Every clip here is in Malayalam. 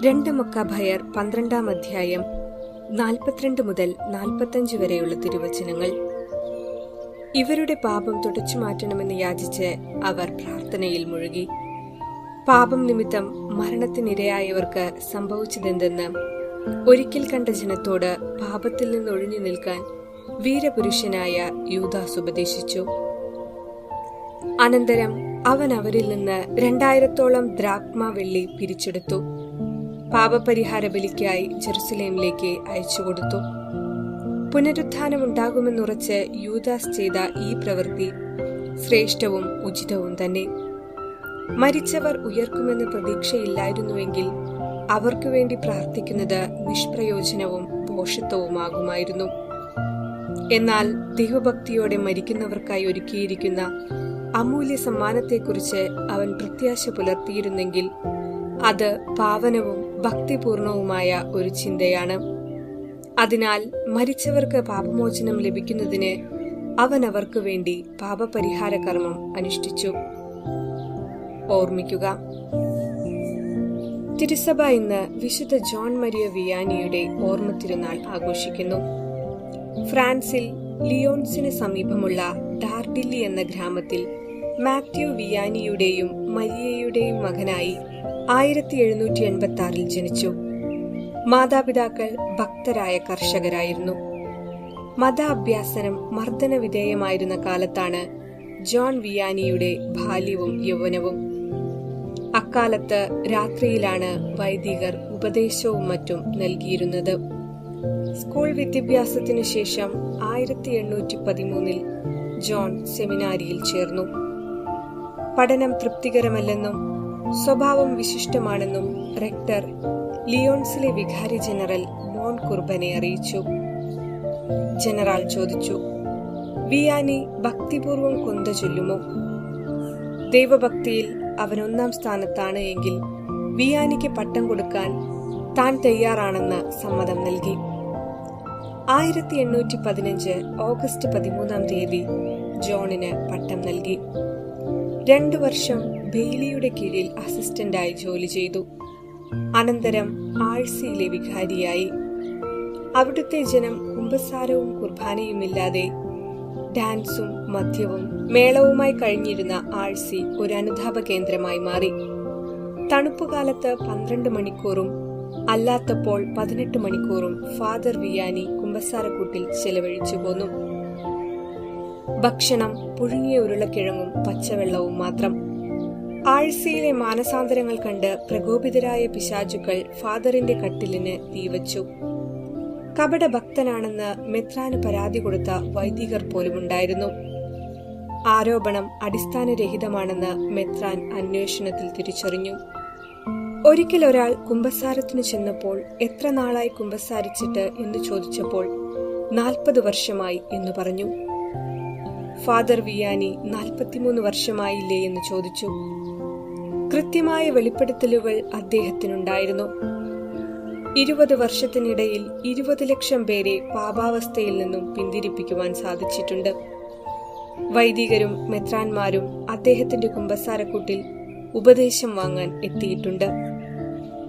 രണ്ട് മുക്കാഭയർ പന്ത്രണ്ടാം അധ്യായം നാൽപ്പത്തിരണ്ട് മുതൽ നാൽപ്പത്തഞ്ച് വരെയുള്ള തിരുവചനങ്ങൾ. ഇവരുടെ പാപം തുടച്ചു മാറ്റണമെന്ന് യാചിച്ച് അവർ പ്രാർത്ഥനയിൽ മുഴുകി. പാപം നിമിത്തം മരണത്തിനിരയായവർക്ക് സംഭവിച്ചതെന്തെന്ന് ഒരിക്കൽ കണ്ട ജനത്തോട് പാപത്തിൽ നിന്ന് ഒഴിഞ്ഞു നിൽക്കാൻ വീരപുരുഷനായ യൂദാസ് ഉപദേശിച്ചു. അനന്തരം അവൻ അവരിൽ നിന്ന് രണ്ടായിരത്തോളം ദ്രാക്മ വെള്ളി പിരിച്ചെടുത്തു. പാപപരിഹാര ബലിക്കായി ജെറുസലേമിലേക്ക് അയച്ചു കൊടുത്തു പുനരുത്ഥാനമുണ്ടാകുമെന്നുറച്ച് യൂദാസ് ചെയ്ത ഈ പ്രവൃത്തി ശ്രേഷ്ഠവും ഉചിതവും തന്നെ. മരിച്ചവർ ഉയർക്കുമെന്ന് പ്രതീക്ഷയില്ലായിരുന്നുവെങ്കിൽ അവർക്കു വേണ്ടി പ്രാർത്ഥിക്കുന്നത് നിഷ്പ്രയോജനവും പോഷത്വവുമാകുമായിരുന്നു. എന്നാൽ ദൈവഭക്തിയോടെ മരിക്കുന്നവർക്കായി ഒരുക്കിയിരിക്കുന്ന അമൂല്യ സമ്മാനത്തെക്കുറിച്ച് അവൻ പ്രത്യാശ പുലർത്തിയിരുന്നെങ്കിൽ അത് പാവനവും ഭക്തിപൂർണവുമായ ഒരു ചിന്തയാണ്. അതിനാൽ മരിച്ചവർക്ക് പാപമോചനം ലഭിക്കുന്നതിന് അവൻ അവർക്ക് വേണ്ടി പാപപരിഹാര കർമ്മം അനുഷ്ഠിച്ചു. ഓർമ്മിക്കുക തിരുസഭ ഇന്ന് വിശുദ്ധ ജോൺ മരിയ വിയാനിയുടെ ഓർമ്മ തിരുനാൾ ആഘോഷിക്കുന്നു. ഫ്രാൻസിൽ ലിയോൺസിന് സമീപമുള്ള ഡാർഡില്ലി എന്ന ഗ്രാമത്തിൽ മാത്യു വിയാനിയുടെയും മരിയയുടെയും മകനായി ആയിരത്തി എഴുന്നൂറ്റി എൺപത്തി ആറിൽ ജനിച്ചു. മാതാപിതാക്കൾ ഭക്തരായ കർഷകരായിരുന്നു. മത അഭ്യാസനം മർദ്ദന വിധേയമായിരുന്ന കാലത്താണ് ജോൺ വിയാനിയുടെ ബാല്യവും യൗവനവും. അക്കാലത്ത് രാത്രിയിലാണ് വൈദികർ ഉപദേശവും മറ്റും നൽകിയിരുന്നത്. സ്കൂൾ വിദ്യാഭ്യാസത്തിനു ശേഷം ആയിരത്തി എണ്ണൂറ്റി പതിമൂന്നിൽ ജോൺ സെമിനാരിയിൽ ചേർന്നു. പഠനം തൃപ്തികരമല്ലെന്നും സ്വഭാവം വിശിഷ്ടമാണെന്നും റെക്ടർ ലിയോൺസിലെ വികാരി ജനറൽ മോൺ കുർബനെ അറിയിച്ചു. ജനറൽ ചോദിച്ചു വിയാനി ഭക്തിപൂർവം കൊന്ത ചൊല്ലുമോ? ദൈവഭക്തിയിൽ അവൻ ഒന്നാം സ്ഥാനത്താണ് എങ്കിൽ വിയാനിക്ക് പട്ടം കൊടുക്കാൻ താൻ തയ്യാറാണെന്ന് സമ്മതം നൽകി. ആയിരത്തി എണ്ണൂറ്റി പതിനഞ്ച് ഓഗസ്റ്റ് പതിമൂന്നാം തീയതി ജോണിന് പട്ടം നൽകി. രണ്ടു വർഷം ബെയ്ലിയുടെ കീഴിൽ അസിസ്റ്റന്റായി ജോലി ചെയ്തു. അനന്തരം ആഴ്സിയിലെ വികാരിയായി. അവിടുത്തെ ജനം കുമ്പസാരവും കുർബാനയുമില്ലാതെ ഡാൻസും മദ്യവും മേളവുമായി കഴിഞ്ഞിരുന്ന ആഴ്സി ഒരു അനുതാപ കേന്ദ്രമായി മാറി. തണുപ്പുകാലത്ത് പന്ത്രണ്ട് മണിക്കൂറും അല്ലാത്തപ്പോൾ പതിനെട്ട് മണിക്കൂറും ഫാദർ വിയാനി കുമ്പസാരക്കൂട്ടിൽ ചെലവഴിച്ചു പോന്നു. ഭക്ഷണം പുഴുങ്ങിയ ഉരുളക്കിഴങ്ങും പച്ചവെള്ളവും മാത്രം. ആഴ്സയിലെ മാനസാന്തരങ്ങൾ കണ്ട് പ്രകോപിതരായ പിശാചുക്കൾ ഫാദറിന്റെ കട്ടിലിന് തീവച്ചു കപട ഭക്തനാണെന്ന് മെത്രാന് പരാതി കൊടുത്ത വൈദികർ പോലുമുണ്ടായിരുന്നു. ആരോപണം അടിസ്ഥാനരഹിതമാണെന്ന് മെത്രാൻ അന്വേഷണത്തിൽ തിരിച്ചറിഞ്ഞു. ഒരിക്കൽ ഒരാൾ കുമ്പസാരത്തിന് ചെന്നപ്പോൾ എത്ര നാളായി കുമ്പസാരിച്ചിട്ട് എന്ന് ചോദിച്ചപ്പോൾ നാൽപ്പത് വർഷമായി എന്ന് പറഞ്ഞു. ഫാദർ വിയാനി നാൽപ്പത്തിമൂന്ന് വർഷമായില്ലേ എന്ന് ചോദിച്ചു. കൃത്യമായ വെളിപ്പെടുത്തലുകൾ അദ്ദേഹത്തിനുണ്ടായിരുന്നു. ഇരുപത് വർഷത്തിനിടയിൽ ഇരുപത് ലക്ഷം പേരെ പാപാവസ്ഥയിൽ നിന്നും പിന്തിരിപ്പിക്കുവാൻ സാധിച്ചിട്ടുണ്ട്. വൈദികരും മെത്രാന്മാരും അദ്ദേഹത്തിന്റെ കുമ്പസാരക്കൂട്ടിൽ ഉപദേശം വാങ്ങാൻ എത്തിയിട്ടുണ്ട്.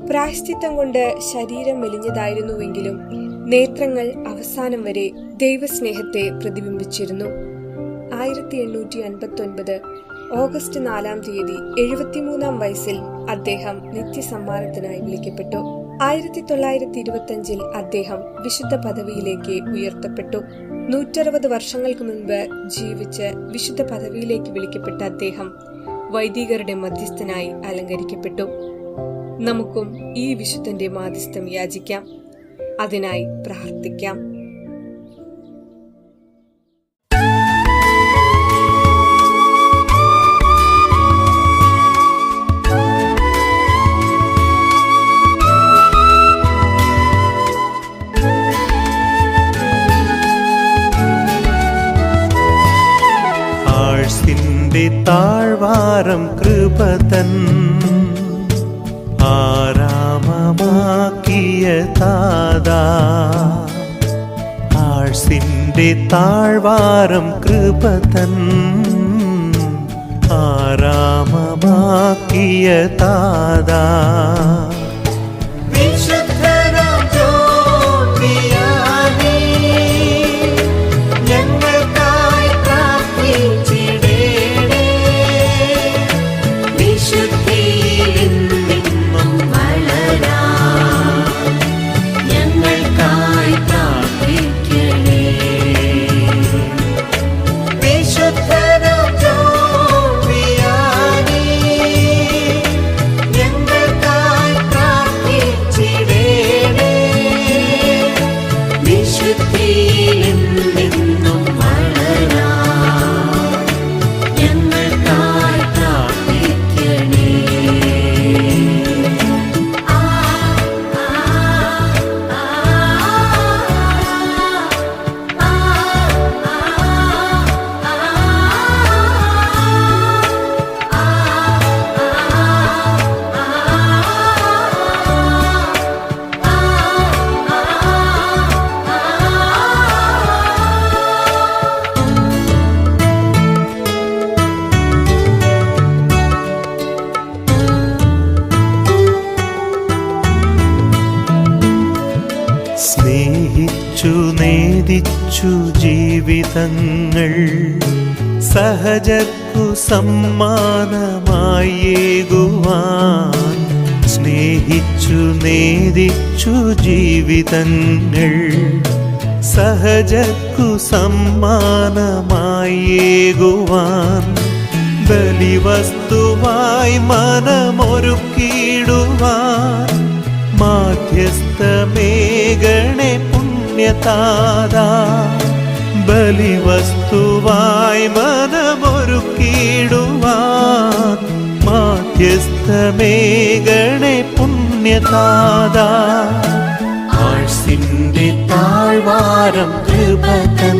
പ്രായശ്ചിത്തം കൊണ്ട് ശരീരം മെലിഞ്ഞതായിരുന്നുവെങ്കിലും നേത്രങ്ങൾ അവസാനം വരെ ദൈവസ്നേഹത്തെ പ്രതിബിംബിച്ചിരുന്നു. ആയിരത്തി എണ്ണൂറ്റി അൻപത്തി ഒൻപത് ഓഗസ്റ്റ് നാലാം തീയതി എഴുപത്തിമൂന്നാം വയസ്സിൽ അദ്ദേഹം നിത്യസമ്മാനത്തിനായി വിളിക്കപ്പെട്ടു. ആയിരത്തി തൊള്ളായിരത്തി ഇരുപത്തിയഞ്ചിൽ അദ്ദേഹം വിശുദ്ധ പദവിയിലേക്ക് ഉയർത്തപ്പെട്ടു. നൂറ്ററുപത് വർഷങ്ങൾക്ക് മുൻപ് ജീവിച്ച് വിശുദ്ധ പദവിയിലേക്ക് വിളിക്കപ്പെട്ട അദ്ദേഹം വൈദികരുടെ മധ്യസ്ഥനായി അലങ്കരിക്കപ്പെട്ടു. നമുക്കും ഈ വിശുദ്ധന്റെ മാധ്യസ്ഥം യാചിക്കാം. അതിനായി പ്രാർത്ഥിക്കാം. താഴ്വാരം കൃപതൻ ആരാമമാക്കിയ താതാ ആഴ്സിന്റെ താഴ്വാരം കൃപതൻ ആരാമമാക്കിയ താതാ സ്നേഹിച്ചു നേദിച്ചു ജീവിതങ്ങൾ. സഹജർക്കു സമ്മാനമായേകുവാൻ. സ്നേഹിച്ചു നേദിച്ചു ജീവിതങ്ങൾ. സഹജർക്കു സമ്മാനമായേകുവാൻ. ബലിവസ്തുവായി മനമൊരുക്കിയിടുവാൻ. മാധ്യസ്ഥമേഗണെ പുണ്യതാതാ. ബലിവസ്തുവായി മനമൊരുക്കിയിടുവാൻ മാധ്യസ്ഥമേഗണെ പുണ്യതാതാ. ആഴ്സിന്റെ താഴ്വാരം കൃപതൻ.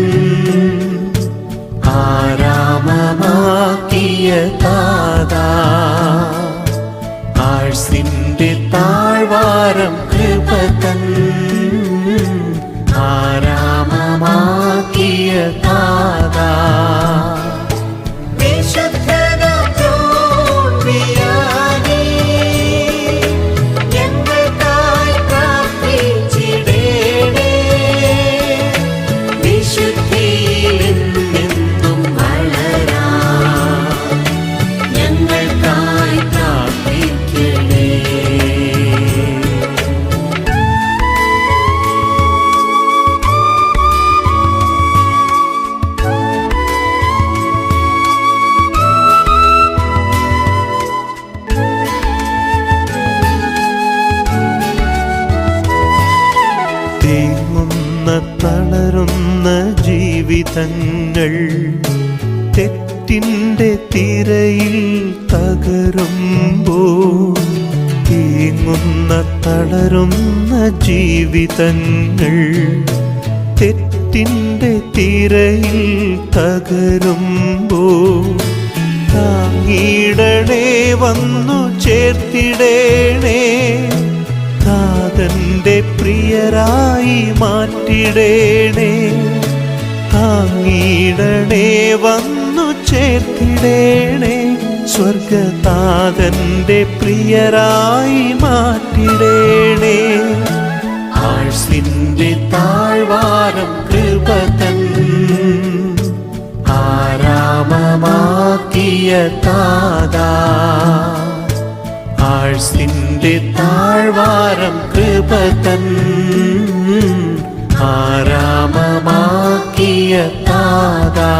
ആരാമമാക്കിയ താതാ. ആഴ്സിന്റെ താഴ്വാരം കൃപതൻ ആരാമമാക്കിയ താതാ ജീവിതങ്ങൾ തെറ്റിന്റെ തിരയിൽ തകരുമ്പോൾ തീങ്ങുന്ന തളരുന്ന ജീവിതങ്ങൾ തെറ്റിന്റെ തിരയിൽ തകരുമ്പോൾ താങ്ങിയിടണേ വന്നു ചേർത്തിടേണേ. താതന്റെ പ്രിയരായി മാറ്റിടേണേ. താങ്ങിടണേ വന്നു ചേർത്തിടേണേ. സ്വർഗതാതന്റെ പ്രിയരായി മാറ്റിടേണേ. ആഴ്സിന്റെ താഴ്വാരം കൃപതൻ ആരാമമാക്കിയ താതാ. ആഴ്സിന്റെ താഴ്വാരം കൃപതൻ ആരാമമാക്കിയ താതാ